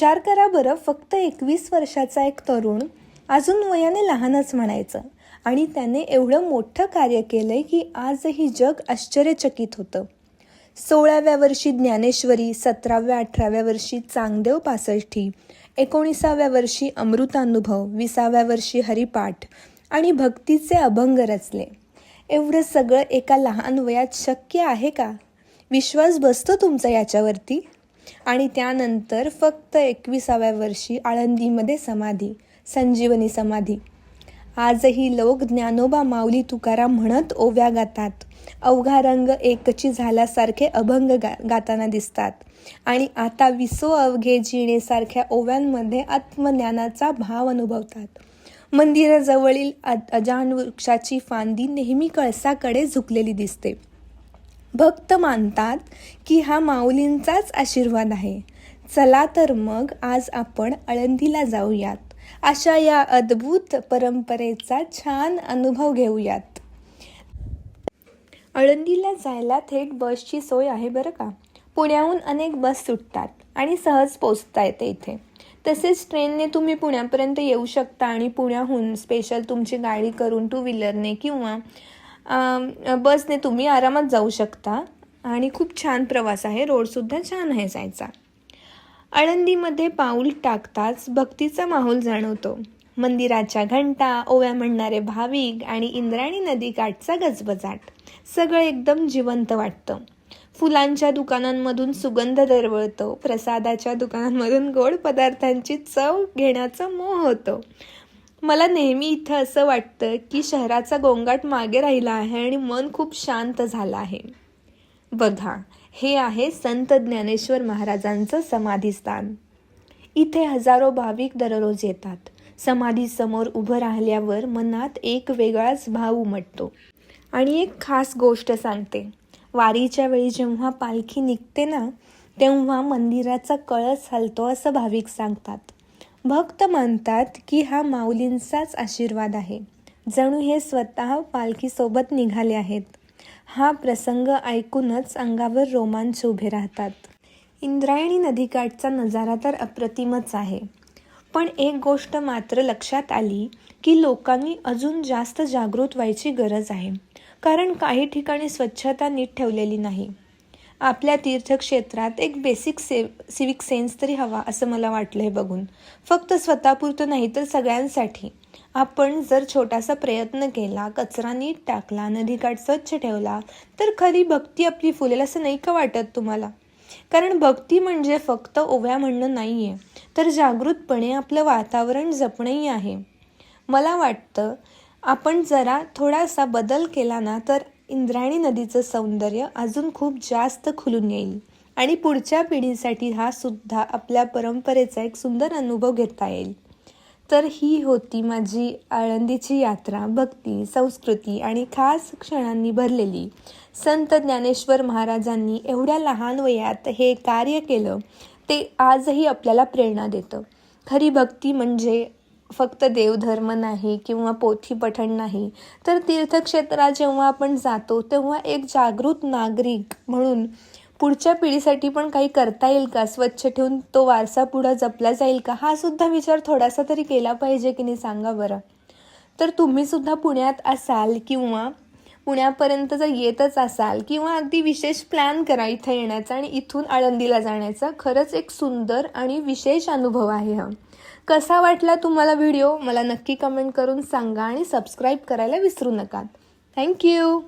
विचार करा बरं फक्त एकवीस वर्षाचा एक तरुण अजून वयाने लहानच म्हणायचं. आणि त्याने एवढं मोठं कार्य केलं आहे की आजही जग आश्चर्यचकित होतं. सोळाव्या वर्षी ज्ञानेश्वरी सतराव्या अठराव्या वर्षी चांगदेव पासष्टी एकोणीसाव्या वर्षी अमृतानुभव विसाव्या वर्षी हरिपाठ आणि भक्तीचे अभंग रचले. एवढं सगळं एका लहान वयात शक्य आहे का? विश्वास बसतो तुमचा याच्यावरती? आणि त्यानंतर फक्त एकविसाव्या वर्षी आळंदीमध्ये समाधी संजीवनी समाधी. आजही लोक ज्ञानोबा माऊली तुकाराम म्हणत ओव्या गातात. अवघा रंग एकची झाल्यासारखे अभंग गा गाताना दिसतात. आणि आता विसो अवघे जिणेसारख्या ओव्यांमध्ये आत्मज्ञानाचा भाव अनुभवतात. मंदिराजवळील अजान वृक्षाची फांदी नेहमी कळसाकडे झुकलेली दिसते. भक्त मानतात की हा माऊलींचाच आशीर्वाद आहे. चला तर मग आज आपण आळंदीला जाऊयात. अशा या अद्भुत परंपरेचा छान अनुभव घेऊयात. आळंदीला जायला थेट बसची सोय आहे बरं का? पुण्याहून अनेक बस सुटतात आणि सहज पोचता येते इथे. तसेच ट्रेनने तुम्ही पुण्यापर्यंत येऊ शकता आणि पुण्याहून स्पेशल तुमची गाडी करून टू व्हीलरने किंवा बसने तुम्ही आरामात जाऊ शकता. आणि खूप छान प्रवास आहे. रोडसुद्धा छान आहे जायचा. आळंदीमध्ये पाऊल टाकताच भक्तीचा माहोल जाणवतो. मंदिराच्या घंटा ओव्या म्हणणारे भाविक आणि इंद्रायणी नदीकाठचा गजबजाट. सगळं एकदम जिवंत वाटतं. फुलांच्या दुकानांमधून सुगंध दरवळतो. प्रसादाच्या दुकानांमधून गोड पदार्थांची चव घेण्याचा मोह होतो. मला नेहमी इथं असं वाटतं की शहराचा गोंगाट मागे राहिला आहे आणि मन खूप शांत झालं आहे. बघा हे आहे संत ज्ञानेश्वर महाराजांचं समाधीस्थान. इथे हजारो भाविक दररोज येतात. समाधीसमोर उभं राहिल्यावर मनात एक वेगळाच भाव उमटतो. आणि एक खास गोष्ट सांगते. वारीच्या वेळी जेव्हा पालखी निघते ना तेव्हा मंदिराचा कळस हलतो असं भाविक सांगतात. भक्त मानतात की हा माऊलींचाच आशीर्वाद आहे. जणू हे स्वतः पालखीसोबत निघाले आहेत. हा प्रसंग ऐकूनच अंगावर रोमांच उभे राहतात. इंद्रायणी नदीकाठचा नजारा तर अप्रतिमच आहे. पण एक गोष्ट मात्र लक्षात आली की लोकांनी अजून जास्त जागृत व्हायची गरज आहे. कारण काही ठिकाणी स्वच्छता नीट ठेवलेली नाही. आपल्या तीर्थक्षेत्रात एक बेसिक से सिविक सेन्स तरी हवा असं मला वाटलं हे बघून. फक्त स्वतःपुरतं नाही तर सगळ्यांसाठी. आपण जर छोटासा प्रयत्न केला कचरा नीट टाकला नदीकाठ स्वच्छ ठेवला तर खरी भक्ती आपली फुलेल असं नाही का वाटत तुम्हाला? कारण भक्ती म्हणजे फक्त ओव्या म्हणणं नाही आहे तर जागृतपणे आपलं वातावरण जपणंही आहे. मला वाटतं आपण जरा थोडासा बदल केला ना तर इंद्रायणी नदीचं सौंदर्य अजून खूप जास्त खुलून येईल. आणि पुढच्या पिढीसाठी हा सुद्धा आपल्या परंपरेचा एक सुंदर अनुभव घेता येईल. तर ही होती माझी आळंदीची यात्रा भक्ती संस्कृती आणि खास क्षणांनी भरलेली. संत ज्ञानेश्वर महाराजांनी एवढ्या लहान वयात हे कार्य केलं ते आजही आपल्याला प्रेरणा देतं. खरी भक्ती म्हणजे फक्त देवधर्म नाही किंवा पोथी पठण नाही तर तीर्थक्षेत्रात जेव्हा आपण जातो तेव्हा एक जागृत नागरिक म्हणून पुढच्या पिढीसाठी पण काही करता येईल का? स्वच्छ ठेवून तो वारसा पुढं जपला जाईल का? हा सुद्धा विचार थोडासा तरी केला पाहिजे की नाही सांगा बरं. तर तुम्ही सुद्धा पुण्यात असाल किंवा पुण्यापर्यंत जर येतच असाल किंवा अगदी विशेष प्लॅन करा इथं येण्याचा आणि इथून आळंदीला जाण्याचा खरंच एक सुंदर आणि विशेष अनुभव आहे हा. कसा वाटला तुम्हाला व्हिडिओ? मला नक्की कमेंट करून सांगा आणि सबस्क्राईब करायला विसरू नका. थँक्यू